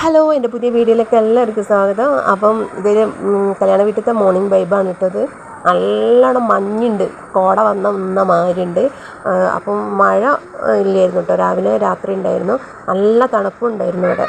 Hello എന്റെ പുതിയ വീഡിയോയിലേക്ക് എല്ലാവർക്കും സ്വാഗതം. അപ്പം ഇതൊരു കല്യാണ വീട്ടിലത്തെ മോർണിംഗ് വൈബാണ് ഇട്ടത് നല്ലോണം മഞ്ഞുണ്ട്. കോട വന്ന ഒന്ന മാതിരിയുണ്ട്. അപ്പം മഴ ഇല്ലായിരുന്നു കേട്ടോ. രാവിലെ രാത്രി ഉണ്ടായിരുന്നു. നല്ല തണുപ്പുണ്ടായിരുന്നു ഇവിടെ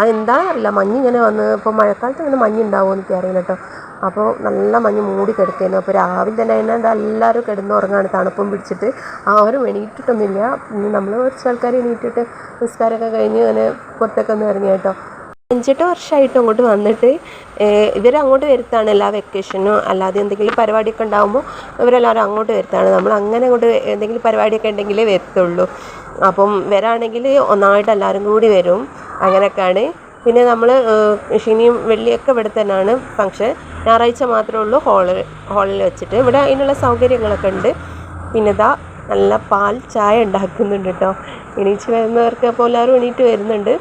അതെന്താണെന്നറിയില്ല മഞ്ഞ് ഇങ്ങനെ വന്ന് ഇപ്പോൾ മഴക്കാലത്ത് ഇങ്ങനെ മഞ്ഞ് ഉണ്ടാവുമോ എനിക്ക് അറിയില്ല കേട്ടോ. അപ്പോൾ നല്ല മഞ്ഞ് മൂടി കിടക്കുന്നു അപ്പോൾ രാവിലെ തന്നെ അതിനകത്ത് എല്ലാവരും കിടന്നുറങ്ങാണ്. തണുപ്പും പിടിച്ചിട്ട് ആരും എണീറ്റിട്ടൊന്നുമില്ല. പിന്നെ നമ്മൾ കുറച്ച് ആൾക്കാർ എണീറ്റിട്ട് നിസ്കാരമൊക്കെ കഴിഞ്ഞ് അങ്ങനെ പുറത്തൊക്കെ ഒന്ന് ഇറങ്ങി കേട്ടോ. അഞ്ചെട്ട് വർഷമായിട്ട് അങ്ങോട്ട് വന്നിട്ട് ഇവരങ്ങോട്ട് വരുത്താണ് എല്ലാ വെക്കേഷനോ അല്ലാതെ എന്തെങ്കിലും പരിപാടിയൊക്കെ ഉണ്ടാകുമ്പോൾ ഇവരെല്ലാവരും അങ്ങോട്ട് വരുത്താണ്. നമ്മൾ അങ്ങനെ അങ്ങോട്ട് എന്തെങ്കിലും പരിപാടിയൊക്കെ ഉണ്ടെങ്കിലേ വരത്തുള്ളൂ. അപ്പം വരാണെങ്കിൽ ഒന്നായിട്ട് എല്ലാവരും കൂടി വരും. അങ്ങനെയൊക്കെയാണ്. പിന്നെ നമ്മൾ ശനിയും വെള്ളിയൊക്കെ ഇവിടെ തന്നെയാണ് ഫംഗ്ഷൻ ഞായറാഴ്ച മാത്രമേ ഉള്ളൂ ഹോളിൽ ഹോളിൽ വെച്ചിട്ട്. ഇവിടെ അതിനുള്ള സൗകര്യങ്ങളൊക്കെ ഉണ്ട്. പിന്നെ ഇതാ നല്ല പാൽ ചായ ഉണ്ടാക്കുന്നുണ്ട് കേട്ടോ എണീച്ച് വരുന്നവർക്ക് അപ്പോൾ എല്ലാവരും എണീറ്റ് വരുന്നുണ്ട്.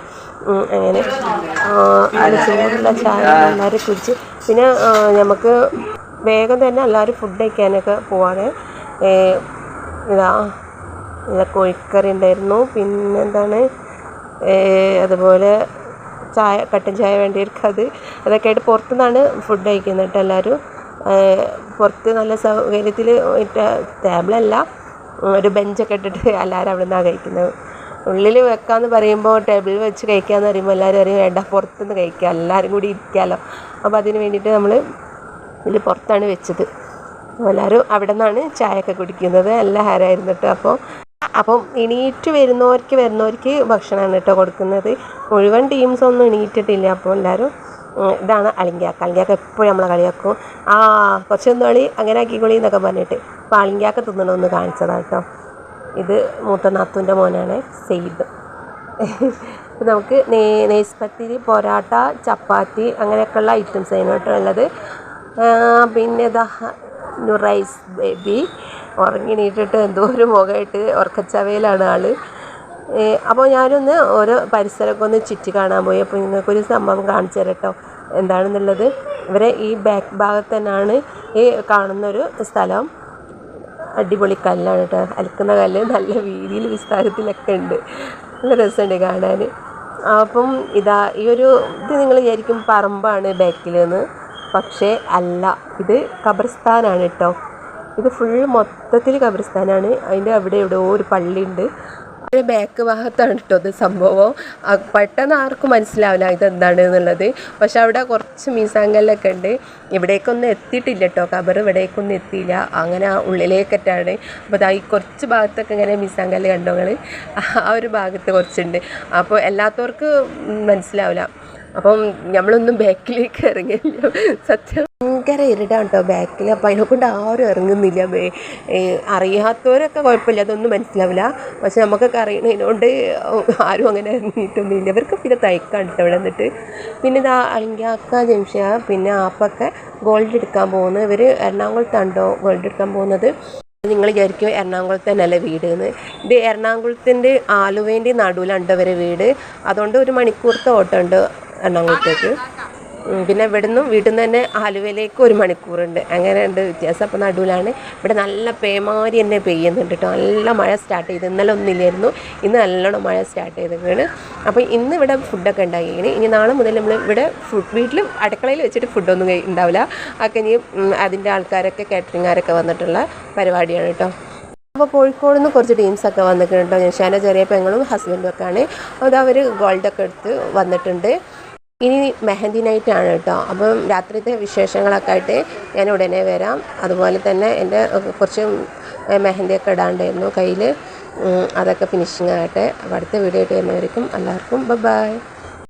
അങ്ങനെ. നല്ല ചൂടുള്ള ചായ എല്ലാവരും കുടിച്ച്. പിന്നെ നമുക്ക് വേഗം തന്നെ എല്ലാവരും ഫുഡ് കഴിക്കാനൊക്കെ പോവാണ്. ഇതാ ഇതാ കോഴിക്കറി ഉണ്ടായിരുന്നു. പിന്നെന്താണ് അതുപോലെ ചായ കട്ടൻ ചായ വേണ്ടിയവർക്ക് അത്. അതൊക്കെ ആയിട്ട് പുറത്തുനിന്നാണ് ഫുഡ് കഴിക്കുന്നത് കേട്ടോ എല്ലാവരും. പുറത്ത് നല്ല സൗകര്യത്തിൽ ടേബിളല്ല ഒരു ബെഞ്ചൊക്കെ ഇട്ടിട്ട് എല്ലാവരും അവിടെ നിന്നാണ് കഴിക്കുന്നത്. ഉള്ളിൽ വെക്കാമെന്ന് പറയുമ്പോൾ ടേബിളിൽ വെച്ച് കഴിക്കാമെന്ന് പറയുമ്പോൾ എല്ലാവരും അറിയും വേണ്ട പുറത്തുനിന്ന് കഴിക്കുക എല്ലാവരും കൂടി ഇരിക്കാമല്ലോ അപ്പോൾ അതിന് വേണ്ടിയിട്ട് നമ്മൾ ഇതിൽ പുറത്താണ് വെച്ചത്. എല്ലാവരും അവിടെ നിന്നാണ് ചായയൊക്കെ കുടിക്കുന്നത്. നല്ല ഹാരമായിരുന്നു കേട്ടോ അപ്പോൾ അപ്പം എണീറ്റ് വരുന്നവർക്ക് വരുന്നവർക്ക് ഭക്ഷണമാണ് കേട്ടോ കൊടുക്കുന്നത്. മുഴുവൻ ടീംസ് ടീംസൊന്നും എണീറ്റിട്ടില്ല. അപ്പോൾ എല്ലാവരും ഇതാണ് അളിങ്കാക്ക അളിങ്കാക്ക എപ്പോഴും നമ്മളെ കളിയാക്കും. ആ കുറച്ചൊന്നും കളി അങ്ങനെ ആക്കിക്കൊളി എന്നൊക്കെ പറഞ്ഞിട്ട് അപ്പോൾ അളിങ്കാക്ക തിന്നണമെന്ന് കാണിച്ചതാണ് കേട്ടോ. ഇത് മൂത്ത നാത്തുന്റെ മോനാണ് സെയ്ദ്. നമുക്ക് നേ നെയ്സ്പത്തിരി പൊറാട്ട ചപ്പാത്തി അങ്ങനെയൊക്കെയുള്ള ഐറ്റംസ് അതിനോട്ടുള്ളത് പിന്നെ ഇതാ നുറൈസ് ബേബി. ഉറങ്ങിണീട്ടിട്ട് എന്തോ ഒരു മുഖമായിട്ട് ഉറക്കച്ചവയിലാണ് ആൾ അപ്പോൾ ഞാനൊന്ന് ഓരോ പരിസരമൊക്കെ ഒന്ന് ചുറ്റി കാണാൻ പോയി. അപ്പോൾ നിങ്ങൾക്കൊരു സംഭവം കാണിച്ചു തരട്ടോ എന്താണെന്നുള്ളത്? ഇവരെ ഈ ബാക്ക് ഭാഗത്ത് തന്നെയാണ് ഈ കാണുന്നൊരു സ്ഥലം. അടിപൊളി കല്ലാണ് കേട്ടോ അലക്കുന്ന കല്ല് നല്ല വീതിയിൽ വിസ്താരത്തിലൊക്കെ ഉണ്ട്. നല്ല രസമുണ്ട് കാണാൻ. അപ്പം ഇതാ ഈ ഒരു ഇത് നിങ്ങൾ വിചാരിക്കും പറമ്പാണ് ബാക്കിലെന്ന്. പക്ഷേ അല്ല. ഇത് ഖബർസ്ഥാനാണ് കേട്ടോ ഇത് ഫുൾ മൊത്തത്തിൽ ഖബർസ്ഥാനാണ് അതിന്റെ അവിടെ എവിടെയോ ഒരു പള്ളിയുണ്ട്. ബാക്ക് ഭാഗത്താണ് കേട്ടോ അത് സംഭവം. പെട്ടെന്ന് ആർക്കും മനസ്സിലാവില്ല ഇതെന്താണ് എന്നുള്ളത്. പക്ഷെ അവിടെ കുറച്ച് മീസാങ്കല്ലൊക്കെ ഉണ്ട്. ഇവിടേക്കൊന്നും എത്തിയിട്ടില്ല കേട്ടോ കബർ ഇവിടേക്കൊന്നും എത്തിയില്ല. അങ്ങനെ ഉള്ളിലേക്കറ്റാണ്. അപ്പോൾ അതായി കുറച്ച് ഭാഗത്തൊക്കെ ഇങ്ങനെ മീസാങ്കല്ല് കണ്ടോങ്ങൾ ആ ഒരു ഭാഗത്ത് കുറച്ചുണ്ട്. അപ്പോൾ എല്ലാത്തവർക്ക് മനസ്സിലാവില്ല. അപ്പം നമ്മളൊന്നും ബാക്കിലേക്ക് ഇറങ്ങില്ല സത്യം. ഭയങ്കര ഇരുടാണ് കേട്ടോ ബാക്കിൽ അപ്പോൾ അതിനെക്കൊണ്ട് ആരും ഇറങ്ങുന്നില്ല. അറിയാത്തവരൊക്കെ കുഴപ്പമില്ല. അതൊന്നും മനസ്സിലാവില്ല. പക്ഷെ നമുക്കൊക്കെ അറിയണതിനോണ്ട് ആരും അങ്ങനെ ഇറങ്ങിയിട്ടൊന്നുമില്ല. ഇവർക്ക് പിന്നെ തയ്ക്കാണ് കേട്ടോ ഇവിടെ നിന്നിട്ട്. പിന്നെ ഇതാ അളിങ്കാക്ക ജംഷ പിന്നെ ആപ്പൊക്കെ ഗോൾഡ് എടുക്കാൻ പോകുന്നത് ഇവർ എറണാകുളത്താണ്ടോ ഗോൾഡ് എടുക്കാൻ പോകുന്നത്. നിങ്ങൾ വിചാരിക്കും എറണാകുളത്ത് തന്നെയല്ലേ വീട് എന്ന് ഇത് എറണാകുളത്തിന്റെ ആലുവേന്റെ നടുവിലുണ്ട് അവരെ വീട്. അതുകൊണ്ട് ഒരു മണിക്കൂറത്തെ ഓട്ടം ഉണ്ട് എറണാകുളത്തേക്ക് പിന്നെ ഇവിടെ നിന്നും വീട്ടിൽ നിന്ന് തന്നെ ആലുവയിലേക്ക് ഒരു മണിക്കൂറുണ്ട്. അങ്ങനെ ഉണ്ട് വ്യത്യാസം. അപ്പോൾ നടുവിലാണ് ഇവിടെ നല്ല പേമാരി തന്നെ പെയ്യുന്നുണ്ട് കേട്ടോ. നല്ല മഴ സ്റ്റാർട്ട് ചെയ്ത്. ഇന്നലെ ഒന്നില്ലായിരുന്നു ഇന്ന് നല്ലോണം മഴ സ്റ്റാർട്ട് ചെയ്തിട്ടാണ് അപ്പോൾ ഇന്ന് ഇവിടെ ഫുഡൊക്കെ ഉണ്ടാക്കിയാണ് ഇനി നാളെ മുതൽ നമ്മൾ ഇവിടെ ഫുഡ് വീട്ടിൽ അടുക്കളയിൽ വെച്ചിട്ട് ഫുഡൊന്നും ഉണ്ടാവില്ല. ഒക്കെ ഇനി അതിന്റെ ആൾക്കാരൊക്കെ കാറ്ററിംഗുകാരൊക്കെ വന്നിട്ടുള്ള പരിപാടിയാണ് കേട്ടോ. അപ്പോൾ കോഴിക്കോട് നിന്ന് കുറച്ച് ടീംസൊക്കെ വന്നിട്ടുണ്ട് ഞാൻ ചെറിയ പെങ്ങളും ഹസ്ബൻഡും ഒക്കെയാണ്. അത് അവർ ഗോൾഡൊക്കെ എടുത്ത് വന്നിട്ടുണ്ട്. ഇനി മെഹന്തി നൈറ്റാണ് കേട്ടോ. അപ്പം രാത്രിത്തെ വിശേഷങ്ങളൊക്കെ ആയിട്ട് ഞാൻ ഉടനെ വരാം. അതുപോലെ തന്നെ എന്റെ കുറച്ച് മെഹന്തിയൊക്കെ ഇടാണ്ടായിരുന്നു കയ്യിൽ അതൊക്കെ ഫിനിഷിങ് ആകട്ടെ. അപ്പോൾ അടുത്ത വീഡിയോ ആയിട്ട് വരുന്നവർക്കും എല്ലാവർക്കും ബൈ